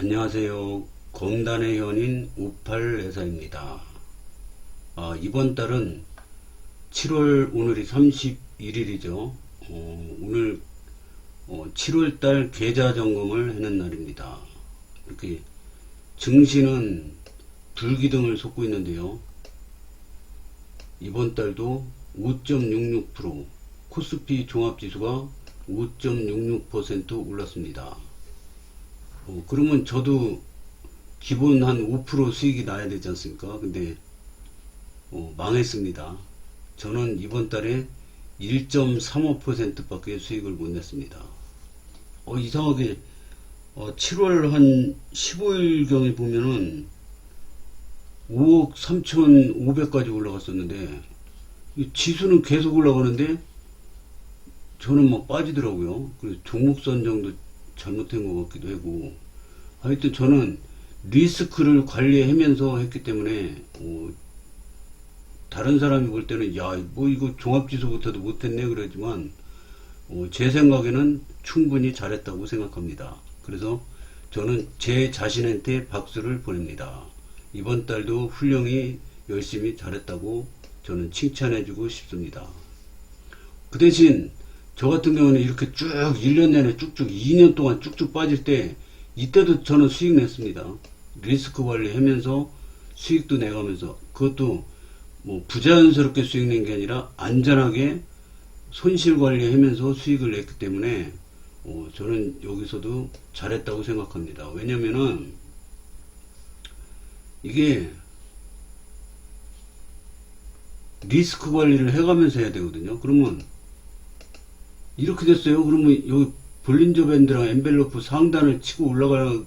안녕하세요. 공단의 현인 우팔회사입니다. 아, 이번 달은 7월 오늘이 31일이죠. 어, 오늘 7월 달 계좌 점검을 하는 날입니다. 이렇게 증시는 불기둥을 솟고 있는데요. 이번 달도 5.66% 코스피 종합지수가 5.66% 올랐습니다. 어, 그러면 저도 기본 한 5% 수익이 나야 되지 않습니까? 근데 어, 망했습니다. 저는 이번 달에 1.35% 밖에 수익을 못 냈습니다. 어, 이상하게 어, 7월 한 15일경에 보면은 5억 3,500까지 올라갔었는데 이 지수는 계속 올라가는데 저는 막 빠지더라고요. 그래서 종목 선정도 잘못된 것 같기도 하고 하여튼 저는 리스크를 관리하면서 했기 때문에 어, 다른 사람이 볼 때는 야 뭐 이거 종합지수부터도 못했네 그러지만 어, 제 생각에는 충분히 잘했다고 생각합니다. 그래서 저는 제 자신한테 박수를 보냅니다. 이번 달도 훌륭히 열심히 잘했다고 저는 칭찬해주고 싶습니다. 그 대신 저 같은 경우는 이렇게 쭉 1년 내내 쭉쭉 2년 동안 쭉쭉 빠질 때 이때도 저는 수익 냈습니다. 리스크 관리 하면서 수익도 내가면서 그것도 뭐 부자연스럽게 수익 낸 게 아니라 안전하게 손실 관리하면서 수익을 냈기 때문에 어, 저는 여기서도 잘했다고 생각합니다. 왜냐면은 이게 리스크 관리를 해가면서 해야 되거든요. 그러면 이렇게 됐어요. 그러면 여기 볼린저 밴드랑 엔벨로프 상단을 치고 올라가려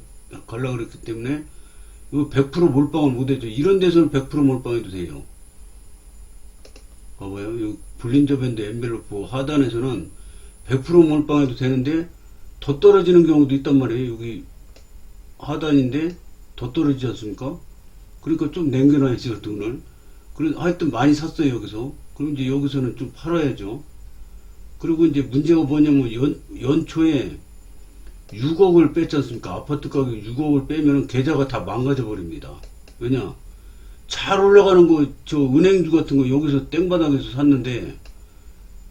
가려 그랬기 때문에 이거 100% 몰빵을 못해죠. 이런 데서는 100% 몰빵해도 돼요. 봐봐요. 이 볼린저 밴드 엔벨로프 하단에서는 100% 몰빵해도 되는데 더 떨어지는 경우도 있단 말이에요. 여기 하단인데 더 떨어지지 않습니까? 그러니까 좀 남겨놔야지 돈을. 그래 하여튼 많이 샀어요 여기서. 그럼 이제 여기서는 좀 팔아야죠. 그리고 이제 문제가 뭐냐면 연, 연초에 6억을 뺐지 않습니까? 아파트 가격 6억을 빼면 계좌가 다 망가져 버립니다. 왜냐? 잘 올라가는 거, 저 은행주 같은 거 여기서 땡바닥에서 샀는데,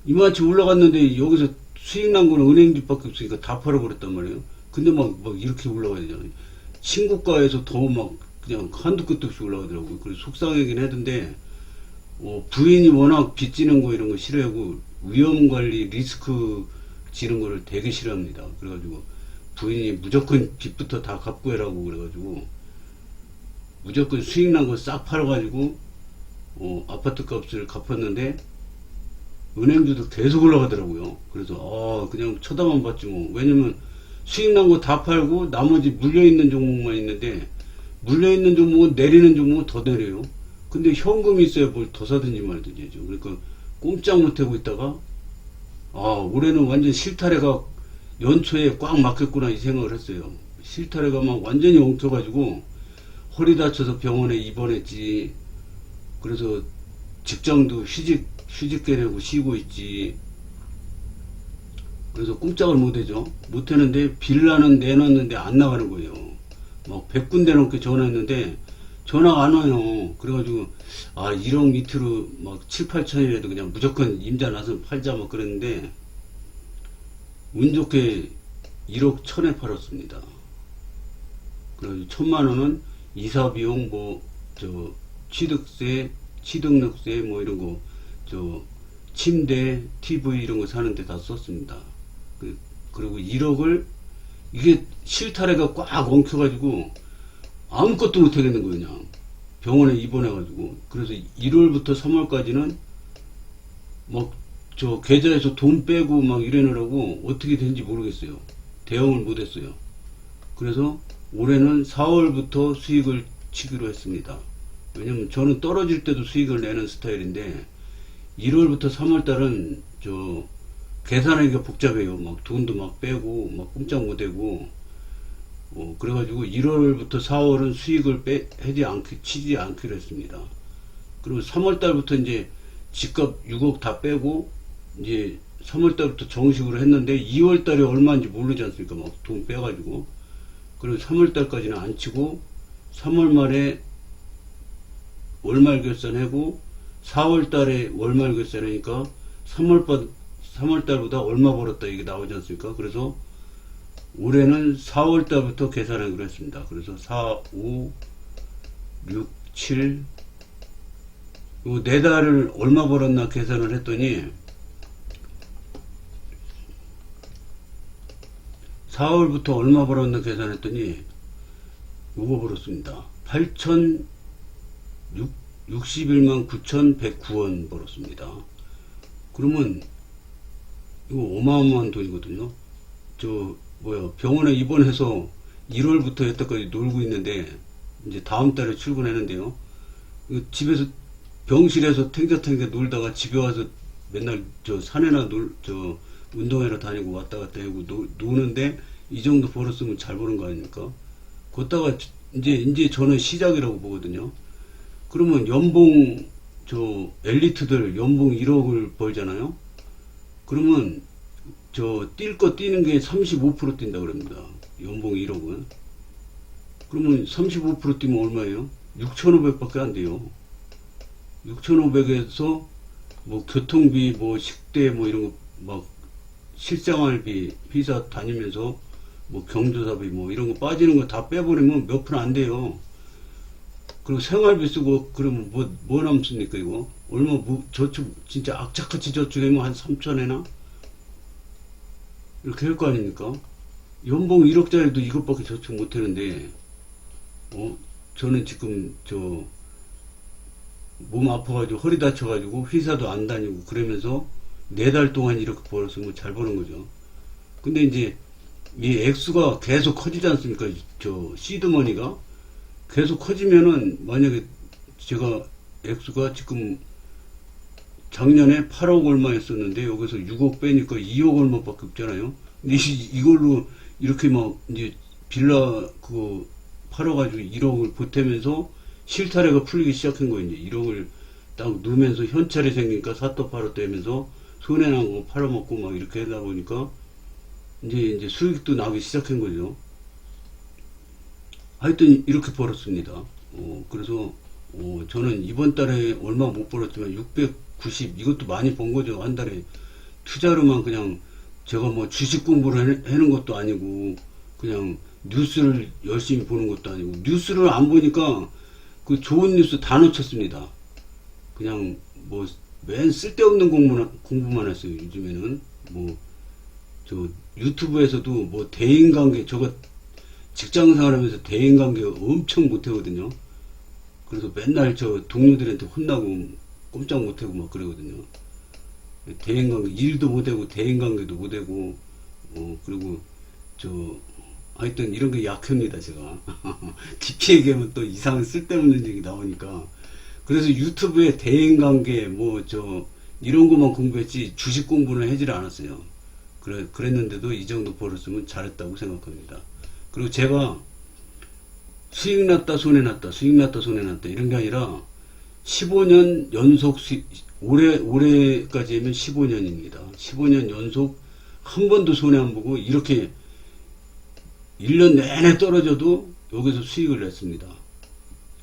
이만치 올라갔는데 여기서 수익 난 거는 은행주밖에 없으니까 다 팔아버렸단 말이에요. 근데 막, 막 이렇게 올라가야 되잖아요. 신고가에서 더 막 그냥 한두 끝도 없이 올라가더라고요. 그래서 속상하긴 했는데, 어, 부인이 워낙 빚지는 거 이런 거 싫어하고, 위험 관리, 리스크 지는 거를 되게 싫어합니다. 그래가지고, 부인이 무조건 빚부터 다 갚고 해라고 그래가지고, 무조건 수익 난 거 싹 팔아가지고, 어, 아파트 값을 갚았는데, 은행주도 계속 올라가더라고요. 그래서, 아, 그냥 쳐다만 봤지 뭐. 왜냐면, 수익 난 거 다 팔고, 나머지 물려 있는 종목만 있는데, 물려 있는 종목은 내리는 종목은 더 내려요. 근데 현금이 있어야 뭘 더 사든지 말든지 하죠. 그러니까, 꼼짝 못하고 있다가, 아, 올해는 완전 실타래가 연초에 꽉 막혔구나 이 생각을 했어요. 실타래가 막 완전히 엉켜가지고 허리 다쳐서 병원에 입원했지. 그래서 직장도 휴직 휴직계 내고 쉬고 있지. 그래서 꼼짝을 못하죠. 못했는데 빌라는 내놨는데 안 나가는 거예요. 막 100군데 넘게 전화했는데 전화가 안 와요. 그래가지고 아 1억 밑으로 막 7, 8천이라도 그냥 무조건 임자 나서 팔자 막 그랬는데 운 좋게 1억 천에 팔았습니다. 그래서 천만 원은 이사 비용 뭐 저 취득세, 취득력세 뭐 이런 거 저 침대, TV 이런 거 사는데 다 썼습니다. 그, 그리고 1억을 이게 실타래가 꽉 엉켜가지고 아무것도 못 하겠는 거예요, 그냥. 병원에 입원해가지고. 그래서 1월부터 3월까지는 막 저 계좌에서 돈 빼고 막 이러느라고 어떻게 된지 모르겠어요. 대응을 못 했어요. 그래서 올해는 4월부터 수익을 치기로 했습니다. 왜냐면 저는 떨어질 때도 수익을 내는 스타일인데 1월부터 3월 달은 저 계산하기가 복잡해요. 막 돈도 막 빼고 막 꼼짝 못하고 어, 그래가지고 1월부터 4월은 수익을 빼, 하지 않기, 치지 않기로 했습니다. 그리고 3월 달부터 이제 집값 6억 다 빼고, 이제 3월 달부터 정식으로 했는데, 2월 달에 얼마인지 모르지 않습니까? 막 돈 빼가지고. 그리고 3월 달까지는 안 치고 3월 말에 월말 결산하고 4월 달에 월말 결산하니까 3월, 3월 달보다 얼마 벌었다 이게 나오지 않습니까? 그래서 올해는 4월 달부터 계산하기로 했습니다. 그래서 4, 5, 6, 7, 요네 달을 얼마 벌었나 계산을 했더니 4월부터 얼마 벌었나 계산했더니 요거 벌었습니다. 8천 61만 9,109원 벌었습니다. 그러면 이거 어마어마한 돈이거든요. 저 뭐야 병원에 입원해서 1월부터 여태까지 놀고 있는데 이제 다음 달에 출근하는데요. 이거 집에서 병실에서 탱자탱자 놀다가 집에 와서 맨날 저 산에나 놀 저 운동회나 다니고 왔다 갔다 하고 노, 노는데 이 정도 벌었으면 잘 버는 거 아닙니까? 걷다가 이제 이제 저는 시작이라고 보거든요. 그러면 연봉 저 엘리트들 연봉 1억을 벌잖아요. 그러면 저 뛸 거 뛰는 게 35% 뛴다 그럽니다. 연봉 1억은. 그러면 35% 뛰면 얼마예요? 6,500밖에 안 돼요. 6,500에서 뭐 교통비, 뭐 식대, 뭐 이런 거 막 실생활비, 회사 다니면서 뭐 경조사비 뭐 이런 거 빠지는 거 다 빼버리면 몇 푼 안 돼요. 그리고 생활비 쓰고 그러면 뭐, 뭐 남습니까 이거? 얼마 뭐 저축 진짜 악착같이 저축하면 한 3천에나? 이렇게 할 거 아닙니까? 연봉 1억짜리도 이것밖에 저축 못 하는데 어? 저는 지금 저 몸 아파가지고 허리 다쳐가지고 회사도 안 다니고 그러면서 네 달 동안 이렇게 벌었으면 잘 버는 거죠. 근데 이제 이 액수가 계속 커지지 않습니까? 저 시드머니가 계속 커지면은 만약에 제가 액수가 지금 작년에 8억 얼마였었는데 여기서 6억 빼니까 2억 얼마밖에 없잖아요. 근데 이- 이걸로 이렇게 막 이제 빌라 그거 팔아가지고 1억을 보태면서 실타래가 풀리기 시작한 거예요. 이제 1억을 딱 넣으면서 현찰이 생기니까 사또 팔았다 하면서 손해난 거 팔아먹고 막 이렇게 하다 보니까 이제 이제 수익도 나기 시작한 거죠. 하여튼 이렇게 벌었습니다. 어, 그래서 어, 저는 이번 달에 얼마 못 벌었지만 690 이것도 많이 번 거죠. 한 달에 투자로만 그냥 제가 뭐 주식 공부를 해- 하는 것도 아니고 그냥 뉴스를 열심히 보는 것도 아니고 뉴스를 안 보니까 그 좋은 뉴스 다 놓쳤습니다. 그냥 뭐 맨 쓸데없는 공부만, 공부만 했어요. 요즘에는 뭐 저 유튜브에서도 뭐 대인관계 저거 직장 생활하면서 대인관계 엄청 못하거든요. 그래서 맨날 저 동료들한테 혼나고 꼼짝 못하고 막 그러거든요. 대인관계 일도 못하고 대인관계도 못하고 어 그리고 저 하여튼 이런 게 약합니다 제가 깊이 얘기하면 또 이상한 쓸데없는 얘기 나오니까 그래서 유튜브에 대인관계 뭐 저 이런 것만 공부했지 주식 공부는 하질 않았어요. 그래 그랬는데도 이 정도 벌었으면 잘했다고 생각합니다. 그리고 제가 수익 났다 손해 났다 수익 났다 손해 났다 이런 게 아니라 15년 연속 수익 올해 올해까지 하면 15년입니다. 15년 연속 한 번도 손해 안 보고 이렇게 1년 내내 떨어져도 여기서 수익을 냈습니다.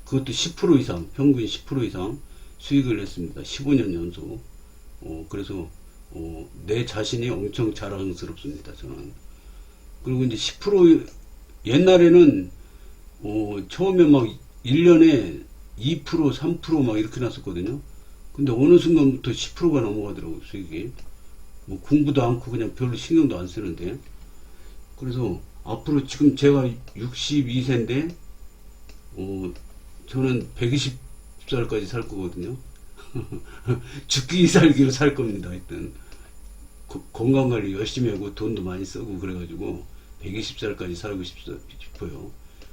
그것도 10% 이상, 평균 10% 이상 수익을 냈습니다. 15년 연속. 어, 그래서, 어, 내 자신이 엄청 자랑스럽습니다, 저는. 그리고 이제 10% 옛날에는, 어, 처음에 막 1년에 2%, 3%막 이렇게 났었거든요. 근데 어느 순간부터 10%가 넘어가더라고요, 수익이. 뭐 공부도 않고 그냥 별로 신경도 안 쓰는데. 그래서 앞으로 지금 제가 62세인데, 어, 저는 120살까지 살 거거든요. 죽기 살기로 살 겁니다, 하여튼. 거- 건강 관리 열심히 하고 돈도 많이 쓰고 그래가지고 120살까지 살고 싶, 싶어요.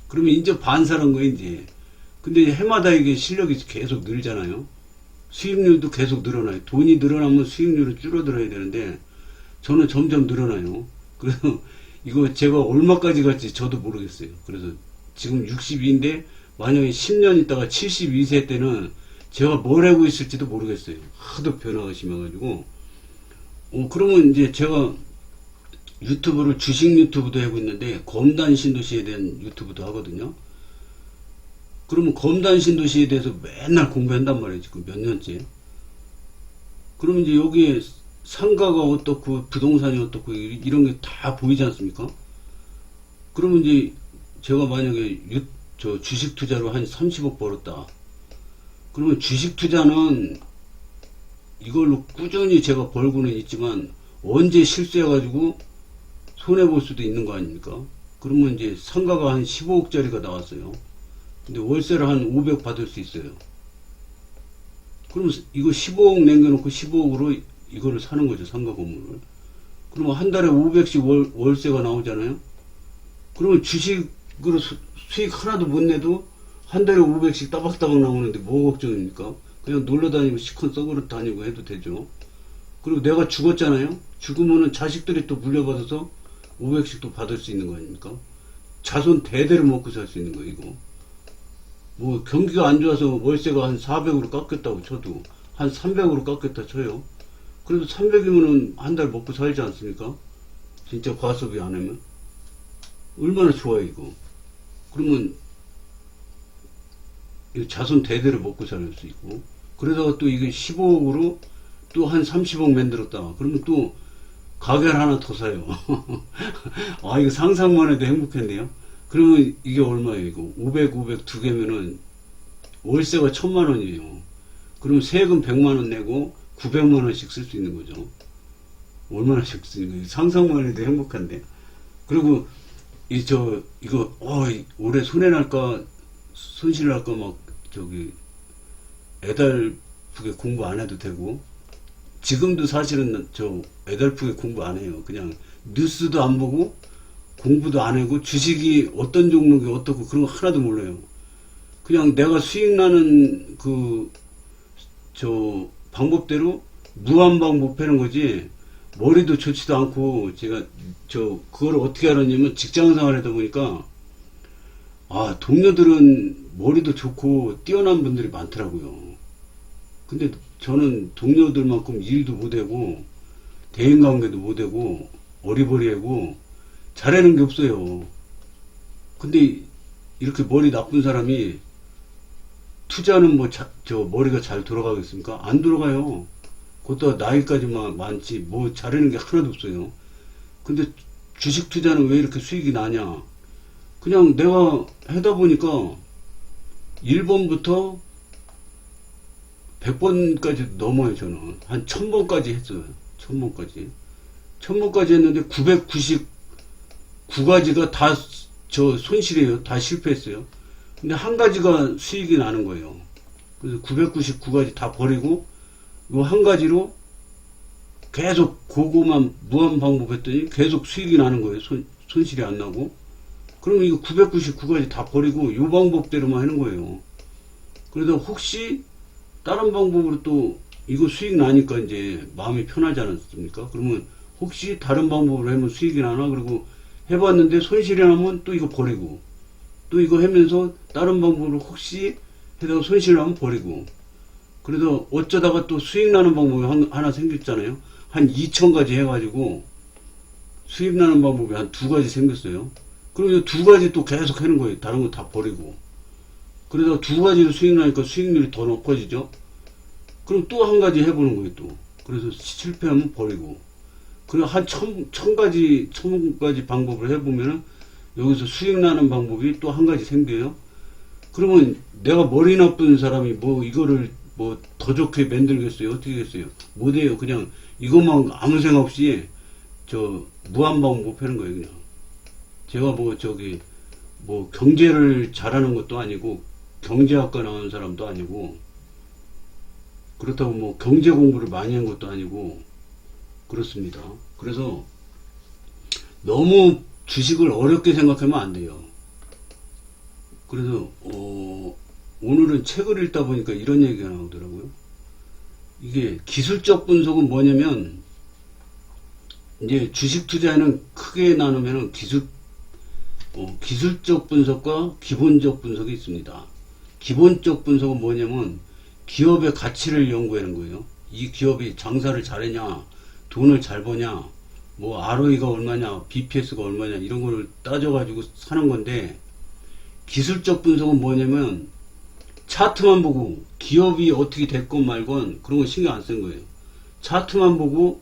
그러면 이제 반살한 거예요, 이제. 근데 해마다 이게 실력이 계속 늘잖아요. 수입률도 계속 늘어나요. 돈이 늘어나면 수입률은 줄어들어야 되는데 저는 점점 늘어나요. 그래서 이거 제가 얼마까지 갈지 저도 모르겠어요. 그래서 지금 62인데 만약에 10년 있다가 72세 때는 제가 뭘 하고 있을지도 모르겠어요. 하도 변화가 심해가지고. 어, 그러면 이제 제가 유튜브를 주식 유튜브도 하고 있는데 검단 신도시에 대한 유튜브도 하거든요. 그러면 검단 신도시에 대해서 맨날 공부한단 말이에요. 지금 몇 년째. 그러면 이제 여기에 상가가 어떻고 부동산이 어떻고 이- 이런 게 다 보이지 않습니까? 그러면 이제 제가 만약에 유, 저 주식 투자로 한 30억 벌었다. 그러면 주식 투자는 이걸로 꾸준히 제가 벌고는 있지만 언제 실수해가지고 손해볼 수도 있는 거 아닙니까? 그러면 이제 상가가 한 15억짜리가 나왔어요. 근데 월세를 한 500 받을 수 있어요. 그러면 이거 15억 남겨놓고 15억으로 이거를 사는 거죠, 상가 건물을. 그러면 한 달에 500씩 월, 월세가 나오잖아요? 그러면 주식으로 수, 수익 하나도 못 내도 한 달에 500씩 따박따박 나오는데 뭐 걱정입니까? 그냥 놀러 다니고 시컨 썩으러 다니고 해도 되죠. 그리고 내가 죽었잖아요? 죽으면은 자식들이 또 물려받아서 500씩 또 받을 수 있는 거 아닙니까? 자손 대대로 먹고 살 수 있는 거, 이거. 뭐, 경기가 안 좋아서 월세가 한 400으로 깎였다고 쳐도, 한 300으로 깎였다 쳐요. 그래도 300이면은 한 달 먹고 살지 않습니까? 진짜 과소비 안 하면? 얼마나 좋아요, 이거. 그러면, 이 자손 대대로 먹고 살 수 있고, 그러다가 또 이게 15억으로 또 한 30억 만들었다. 그러면 또 가게를 하나 더 사요. 아, 이거 상상만 해도 행복했네요. 그러면 이게 얼마예요, 이거? 500, 500 두 개면은 월세가 천만 원이에요. 그러면 세금 100만 원 내고 900만 원씩 쓸 수 있는 거죠. 얼마나씩 쓰는 거예요? 상상만 해도 행복한데. 그리고 이 저 이거 어 이- 올해 손해 날까 손실 날까 막 저기 애달프게 공부 안 해도 되고 지금도 사실은 저 애달프게 공부 안 해요. 그냥 뉴스도 안 보고 공부도 안 하고 주식이 어떤 종목이 어떻고 그런 거 하나도 몰라요. 그냥 내가 수익 나는 그 저 방법대로 무한 방법 하는 거지 머리도 좋지도 않고 제가 저 그걸 어떻게 알았냐면 직장 생활 하다 보니까 아 동료들은 머리도 좋고 뛰어난 분들이 많더라고요. 근데 저는 동료들만큼 일도 못하고 대인관계도 못하고 어리버리하고 잘하는 게 없어요. 근데 이렇게 머리 나쁜 사람이 투자는 뭐저 머리가 잘 돌아가겠습니까? 안 돌아가요. 그것도 나이까지만 많지 뭐 잘하는 게 하나도 없어요. 근데 주식 투자는 왜 이렇게 수익이 나냐? 그냥 내가 하다 보니까 1번부터 100번까지 넘어요, 저는. 한 1000번까지 했어요. 1000번까지. 1000번까지 했는데 999가지가 다 저 손실이에요. 다 실패했어요. 근데 한 가지가 수익이 나는 거예요. 그래서 999가지 다 버리고 요한 가지로 계속 그거만 무한 반복했더니 계속 수익이 나는 거예요. 손, 손실이 안 나고. 그러면 이거 999가지 다 버리고 요 방법대로만 하는 거예요. 그래도 혹시 다른 방법으로 또 이거 수익 나니까 이제 마음이 편하지 않았습니까? 그러면 혹시 다른 방법으로 하면 수익이 나나? 그리고 해봤는데 손실이 나면 또 이거 버리고 또 이거 하면서 다른 방법으로 혹시 해다가 손실 나면 버리고 그래도 어쩌다가 또 수익 나는 방법이 한- 하나 생겼잖아요. 한 2천 가지 해가지고 수익 나는 방법이 한 두 가지 생겼어요. 그리고 이두 가지 또 계속 하는 거예요. 다른 거 다 버리고. 그러다가 두 가지로 수익 나니까 수익률이 더 높아지죠. 그럼 또 한 가지 해보는 거예요, 또. 그래서 실패하면 버리고. 그리고 한 천, 천 가지, 천 가지 방법을 해보면은 여기서 수익 나는 방법이 또 한 가지 생겨요. 그러면 내가 머리 나쁜 사람이 뭐 이거를 뭐 더 좋게 만들겠어요? 어떻게 겠어요? 못해요. 그냥 이것만 아무 생각 없이 저 무한 방법 하는 거예요, 그냥. 제가 뭐 저기 뭐 경제를 잘하는 것도 아니고 경제학과 나온 사람도 아니고 그렇다고 뭐 경제 공부를 많이 한 것도 아니고 그렇습니다. 그래서 너무 주식을 어렵게 생각하면 안 돼요. 그래서 어, 오늘은 책을 읽다 보니까 이런 얘기가 나오더라고요. 이게 기술적 분석은 뭐냐면 이제 주식 투자에는 크게 나누면 기술 어, 기술적 분석과 기본적 분석이 있습니다. 기본적 분석은 뭐냐면 기업의 가치를 연구하는 거예요. 이 기업이 장사를 잘했냐, 돈을 잘 버냐, 뭐 ROE가 얼마냐, BPS가 얼마냐 이런 거를 따져가지고 사는 건데 기술적 분석은 뭐냐면 차트만 보고 기업이 어떻게 됐건 말건 그런 거 신경 안 쓴 거예요. 차트만 보고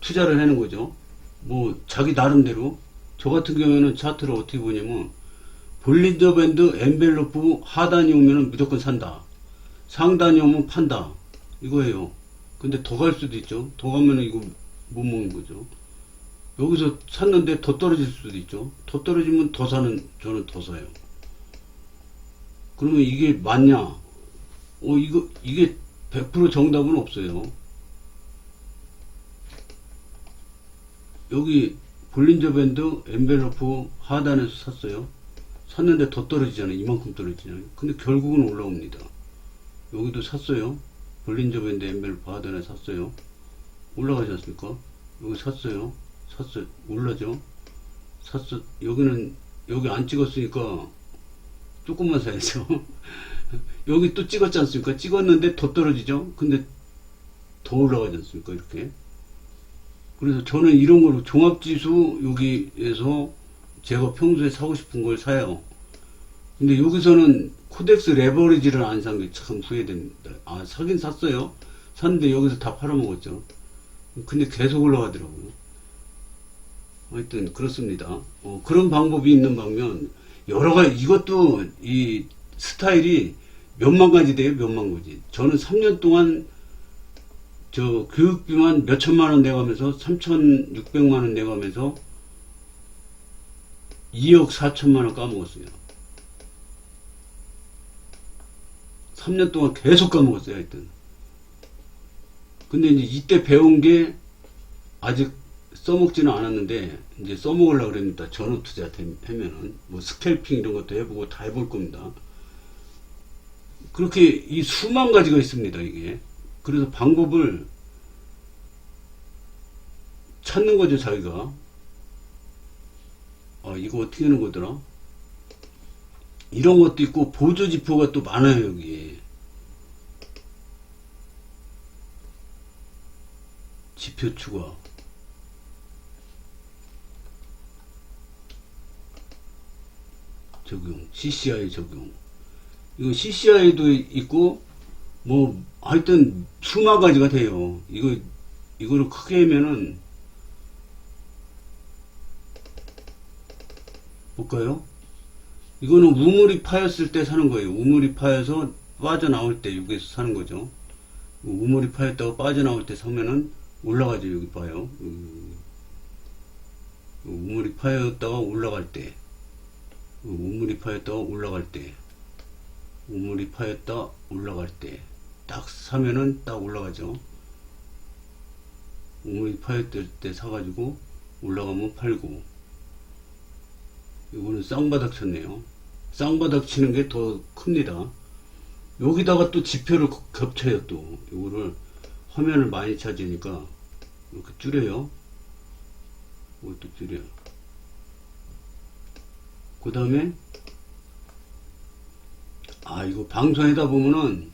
투자를 하는 거죠. 뭐 자기 나름대로 저 같은 경우에는 차트를 어떻게 보냐면 볼린저 밴드 엔벨로프 하단이 오면은 무조건 산다. 상단이 오면 판다. 이거예요. 근데 더 갈 수도 있죠. 더 가면은 이거 못 먹는 거죠. 여기서 샀는데 더 떨어질 수도 있죠. 더 떨어지면 더 사는, 저는 더 사요. 그러면 이게 맞냐? 어, 이거, 이게 100% 정답은 없어요. 여기 볼린저 밴드 엔벨로프 하단에서 샀어요. 샀는데 더 떨어지잖아요. 이만큼 떨어지잖아요. 근데 결국은 올라옵니다. 여기도 샀어요. 볼린저 밴드 엔벨로프 하단에 샀어요. 올라가지 않습니까? 여기 샀어요. 샀어요. 올라죠? 샀어. 여기는, 여기 안 찍었으니까 조금만 사야죠. 여기 또 찍었지 않습니까? 찍었는데 더 떨어지죠? 근데 더 올라가지 않습니까? 이렇게. 그래서 저는 이런 거로 종합지수 여기에서 제가 평소에 사고 싶은 걸 사요. 근데 여기서는 코덱스 레버리지를 안 산 게 참 후회됩니다. 아, 사긴 샀어요. 샀는데 여기서 다 팔아먹었죠. 근데 계속 올라가더라고요. 하여튼 그렇습니다. 어, 그런 방법이 있는 반면 여러 가지 이것도 이 스타일이 몇만 가지 돼요. 몇만 가지. 저는 3년 동안 저 교육비만 몇 천만 원 내가면서 3,600만 원 내가면서 2억 4천만 원 까먹었어요. 3년 동안 계속 까먹었어요, 하여튼. 근데 이제 이때 배운 게 아직 써먹지는 않았는데, 이제 써먹으려고 그럽니다. 전후 투자 하면은. 뭐 스캘핑 이런 것도 해보고 다 해볼 겁니다. 그렇게 이 수만 가지가 있습니다, 이게. 그래서 방법을 찾는 거죠, 자기가. 아, 이거 어떻게 하는 거더라? 이런 것도 있고, 보조 지표가 또 많아요, 여기에. 지표 추가. 적용. CCI 적용. 이거 CCI도 있고, 뭐, 하여튼, 수만 가지가 돼요. 이거, 이거를 크게 하면은, 볼까요? 이거는 우물이 파였을 때 사는 거예요. 우물이 파여서 빠져나올 때 여기서 사는 거죠. 우물이 파였다고 빠져나올 때 사면은 올라가죠. 여기 봐요. 음, 우물이 파였다가 올라갈 때. 우물이 파였다가 올라갈 때. 우물이 파였다 올라갈 때. 딱 사면은 딱 올라가죠. 우물이 파였을 때 사가지고 올라가면 팔고. 이거는 쌍바닥 쳤네요. 쌍바닥 치는 게 더 큽니다. 여기다가 또 지표를 거- 겹쳐요 또. 이거를 화면을 많이 차지니까 이렇게 줄여요. 이것도 줄여요. 그 다음에 아 이거 방송하다 보면은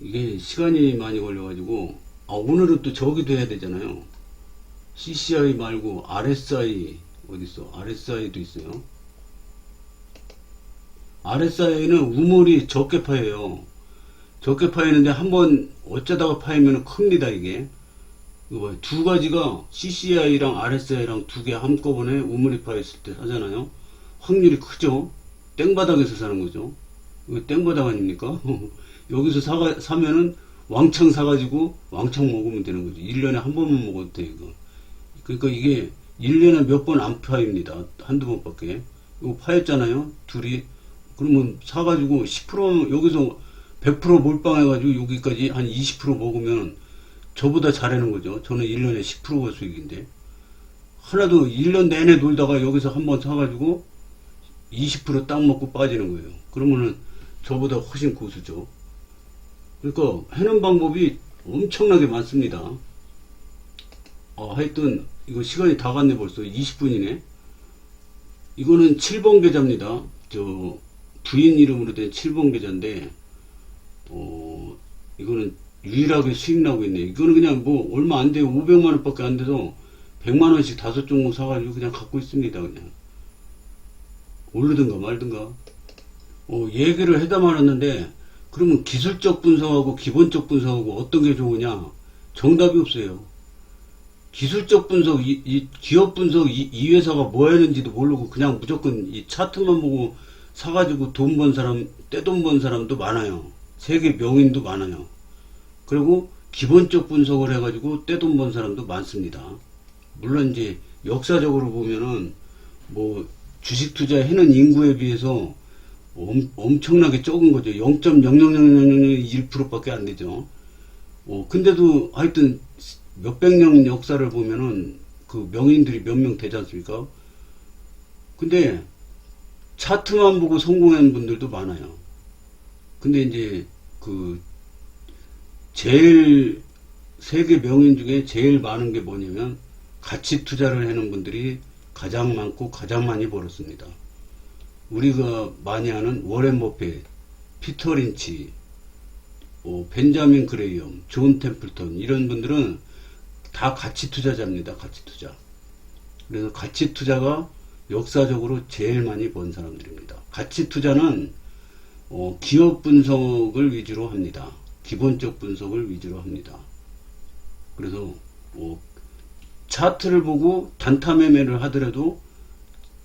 이게 시간이 많이 걸려가지고 아 오늘은 또 저기도 해야 되잖아요. CCI 말고 RSI 어디 있어? RSI도 있어요. RSI는 우물이 적게 파여요. 적게 파이는데 한번 어쩌다가 파이면 큽니다 이게. 두 가지가 CCI랑 RSI랑 두 개 한꺼번에 우물이 파였을 때 사잖아요. 확률이 크죠. 땡바닥에서 사는 거죠. 이거 땡바닥 아닙니까? 여기서 사가, 사면은 왕창 사가지고 왕창 먹으면 되는 거죠. 1년에 한 번만 먹어도 돼, 이거. 그러니까 이게 1년에 몇 번 안 파입니다. 한두 번밖에. 이거 파였잖아요. 둘이. 그러면 사가지고 10% 여기서 100% 몰빵해가지고 여기까지 한 20% 먹으면 저보다 잘하는 거죠. 저는 1년에 10%가 수익인데. 하나도 1년 내내 놀다가 여기서 한 번 사가지고 20%딱 먹고 빠지는 거예요. 그러면은 저보다 훨씬 고수죠. 그러니까 해는 방법이 엄청나게 많습니다. 어, 하여튼 이거 시간이 다 갔네 벌써 20분이네. 이거는 7번 계좌입니다. 저 부인 이름으로 된 7번 계좌인데 어 이거는 유일하게 수익 나고 있네. 이거는 그냥 뭐 얼마 안 돼요. 500만 원 밖에 안 돼서 100만 원씩 다섯 종목 사가지고 그냥 갖고 있습니다. 그냥 오르든가 말든가. 어, 얘기를 해다 말았는데 그러면 기술적 분석하고 기본적 분석하고 어떤 게 좋으냐? 정답이 없어요. 기술적 분석, 이, 이 기업 분석, 이, 이 회사가 뭐 하는지도 모르고 그냥 무조건 이 차트만 보고 사가지고 돈 번 사람, 떼돈 번 사람도 많아요. 세계 명인도 많아요. 그리고 기본적 분석을 해가지고 떼돈 번 사람도 많습니다. 물론 이제 역사적으로 보면은 뭐 주식 투자 해는 인구에 비해서 엄, 엄청나게 적은 거죠. 0.00001%밖에 안 되죠. 어, 근데도 하여튼 몇백 년 역사를 보면은 그 명인들이 몇 명 되지 않습니까? 근데 차트만 보고 성공한 분들도 많아요. 근데 이제 그 제일 세계 명인 중에 제일 많은 게 뭐냐면 가치 투자를 하는 분들이 가장 많고 가장 많이 벌었습니다. 우리가 많이 아는 워렌 버핏, 피터 린치, 어, 벤자민 그레이엄, 존 템플턴 이런 분들은 다 가치 투자자입니다. 가치 투자. 그래서 가치 투자가 역사적으로 제일 많이 번 사람들입니다. 가치 투자는 어, 기업 분석을 위주로 합니다. 기본적 분석을 위주로 합니다. 그래서 어, 차트를 보고 단타 매매를 하더라도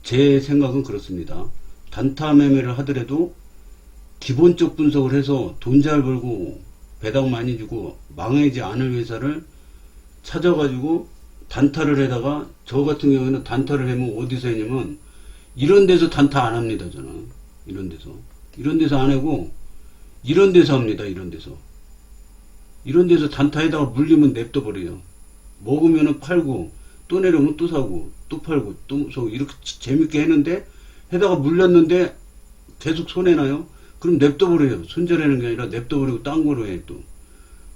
제 생각은 그렇습니다. 단타 매매를 하더라도 기본적 분석을 해서 돈 잘 벌고 배당 많이 주고 망하지 않을 회사를 찾아가지고 단타를 해다가 저 같은 경우에는 단타를 하면 어디서 했냐면 이런 데서 단타 안 합니다 저는 이런 데서 이런 데서 안 하고 이런 데서 합니다 이런 데서 이런 데서 단타에다가 물리면 냅둬 버려요 먹으면은 팔고 또 내려오면 또 사고 또 팔고 또 이렇게 재밌게 했는데 해다가 물렸는데 계속 손해나요? 그럼 냅둬 버려요. 손절하는 게 아니라 냅둬 버리고 딴 거로 해 또.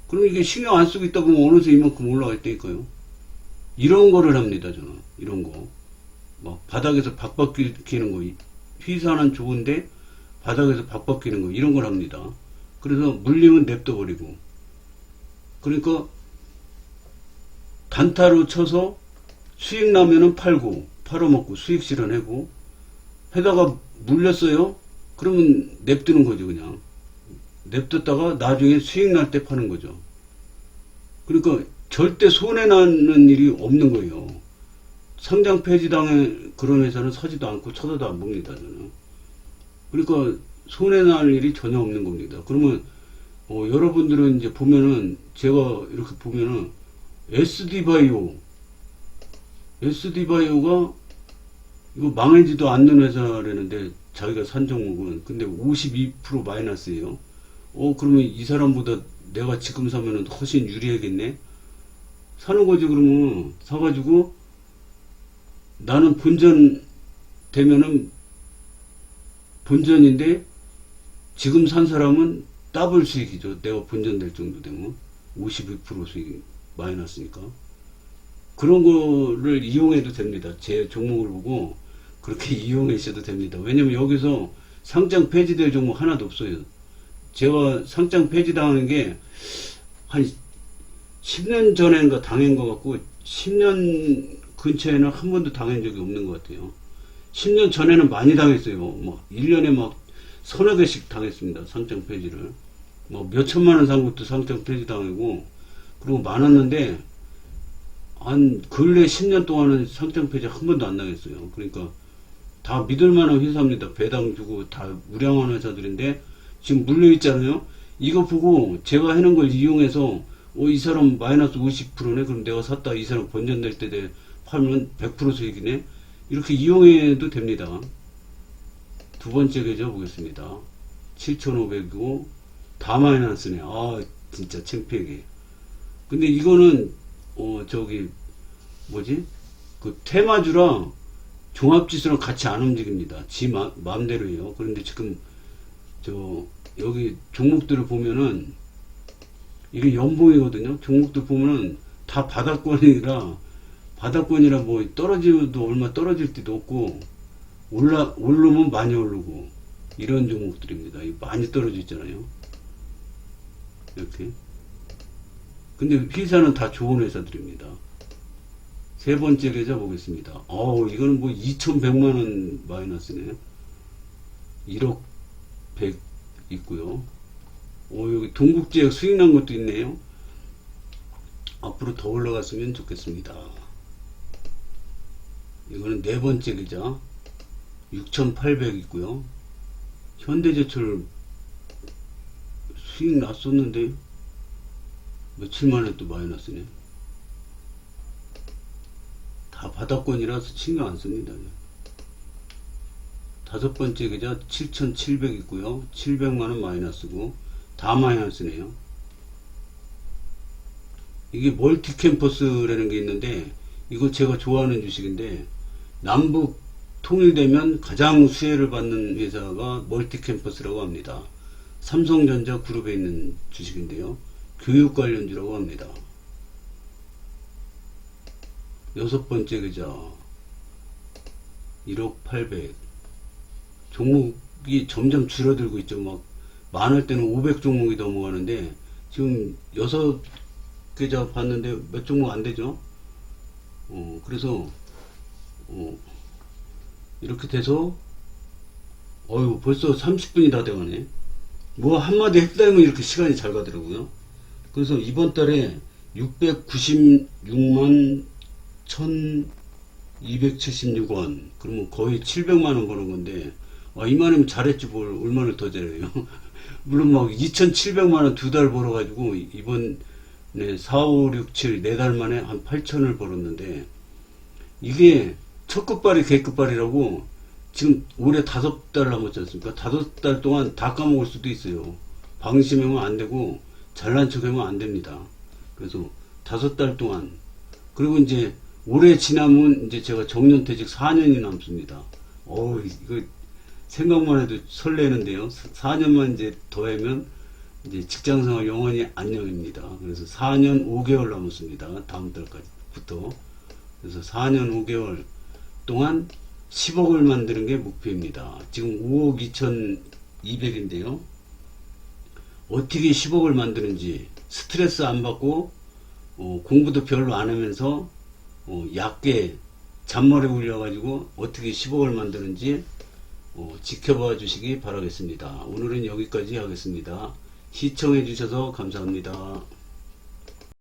그럼 이게 신경 안 쓰고 있다 보면 어느새 이만큼 올라가 있다니까요. 이런 거를 합니다, 저는. 이런 거. 막 바닥에서 박박 끼는 거. 휘사는 좋은데 바닥에서 박박 끼는 거. 이런 걸 합니다. 그래서 물리면 냅둬버리고. 그러니까 단타로 쳐서 수익 나면은 팔고 팔아먹고 수익 실현하고 해다가 물렸어요? 그러면 냅두는 거죠, 그냥. 냅뒀다가 나중에 수익 날 때 파는 거죠. 그러니까 절대 손해나는 일이 없는 거예요. 상장 폐지당해 그런 회사는 사지도 않고 쳐다도 안 봅니다, 저는. 그러니까 손해날 일이 전혀 없는 겁니다. 그러면 어, 여러분들은 이제 보면은 제가 이렇게 보면은 SD 바이오, SD 바이오가 이거 망하지도 않는 회사라는데 자기가 산 종목은 근데 52% 마이너스예요. 어 그러면 이 사람보다 내가 지금 사면은 훨씬 유리하겠네. 사는 거지 그러면 사가지고 나는 본전 되면은 본전인데 지금 산 사람은 더블 수익이죠. 내가 본전 될 정도 되면 52% 수익 마이너스니까 그런 거를 이용해도 됩니다. 제 종목을 보고 그렇게 이용하셔도 됩니다. 왜냐면 여기서 상장 폐지될 종목 하나도 없어요. 제가 상장 폐지당하는 게한 10년 전인가 당한 것 같고 10년 근처에는 한 번도 당한 적이 없는 것 같아요. 10년 전에는 많이 당했어요. 뭐 1년에 막 서너 개씩 당했습니다. 상장 폐지를. 뭐 몇천만 원 산 것도 상장 폐지 당하고 그리고 많았는데 한 근래 10년 동안은 상장 폐지 한 번도 안 당했어요. 그러니까 다 믿을 만한 회사입니다. 배당 주고 다 우량한 회사들인데 지금 물려 있잖아요. 이거 보고 제가 하는 걸 이용해서 어, 이 사람 마이너스 50%네. 그럼 내가 샀다. 이 사람 본전될 때 돼. 팔면 100% 수익이네. 이렇게 이용해도 됩니다. 두 번째 계좌 보겠습니다. 7,500이고 다 마이너스네. 아, 진짜 창피하게. 근데 이거는 어 저기 뭐지? 그 테마주랑 종합지수랑 같이 안 움직입니다. 지 마, 마음대로예요. 그런데 지금 저 여기 종목들을 보면은 이게 연봉이거든요. 종목들 보면은 다 바닥권이라 바닥권이라 뭐 떨어지도 얼마 떨어질 때도 없고 올라 오르면 많이 오르고 이런 종목들입니다. 이 많이 떨어져 있잖아요. 이렇게. 근데 회사는 다 좋은 회사들입니다. 세 번째 계좌 보겠습니다. 어우, 이거는 뭐 2,100만원 마이너스네. 1억 100 있고요. 오, 여기 동국지역 수익 난 것도 있네요. 앞으로 더 올라갔으면 좋겠습니다. 이거는 네 번째 계좌 6,800 있고요. 현대제철 수익 났었는데 며칠 만에 또 마이너스네. 다 바닥권이라서 신경 안 씁니다. 다섯 번째 계좌 7,700 있고요. 700만원 마이너스고 다 마이너스네요. 이게 멀티 캠퍼스라는 게 있는데 이거 제가 좋아하는 주식인데 남북 통일되면 가장 수혜를 받는 회사가 멀티 캠퍼스라고 합니다. 삼성전자 그룹에 있는 주식인데요. 교육 관련주라고 합니다. 여섯 번째 계좌 1억 800 종목이 점점 줄어들고 있죠. 막 많을 때는 500 종목이 넘어가는데 지금 여섯 계좌 봤는데 몇 종목 안 되죠. 어, 그래서 어, 이렇게 돼서 어유 벌써 30분이 다 돼가네. 뭐 한마디 했다면 이렇게 시간이 잘 가더라고요. 그래서 이번 달에 696만 1276원 그러면 거의 700만원 버는 건데 아, 이만하면 잘했지 뭘 얼마나 더 잘해요 물론 막 2700만 원 두 달 벌어가지고 이번 네, 4, 5, 6, 7, 네 달 만에 한 8천을 벌었는데 이게 첫 끝발이 개끝발이라고 지금 올해 다섯 달 남았지 않습니까? 다섯 달 동안 다 까먹을 수도 있어요. 방심하면 안 되고 잘난 척하면 안 됩니다. 그래서 다섯 달 동안 그리고 이제 올해 지나면 이제 제가 정년퇴직 4년이 남습니다. 어우 이거 생각만 해도 설레는데요. 4년만 이제 더하면 이제 직장생활 영원히 안녕입니다. 그래서 4년 5개월 남았습니다. 다음 달까지부터. 그래서 4년 5개월 동안 10억을 만드는 게 목표입니다. 지금 5억 2,200인데요. 어떻게 10억을 만드는지 스트레스 안 받고 어, 공부도 별로 안 하면서 어, 얕게 잔머리 굴려가지고 어떻게 10억을 만드는지 어, 지켜봐 주시기 바라겠습니다. 오늘은 여기까지 하겠습니다. 시청해 주셔서 감사합니다.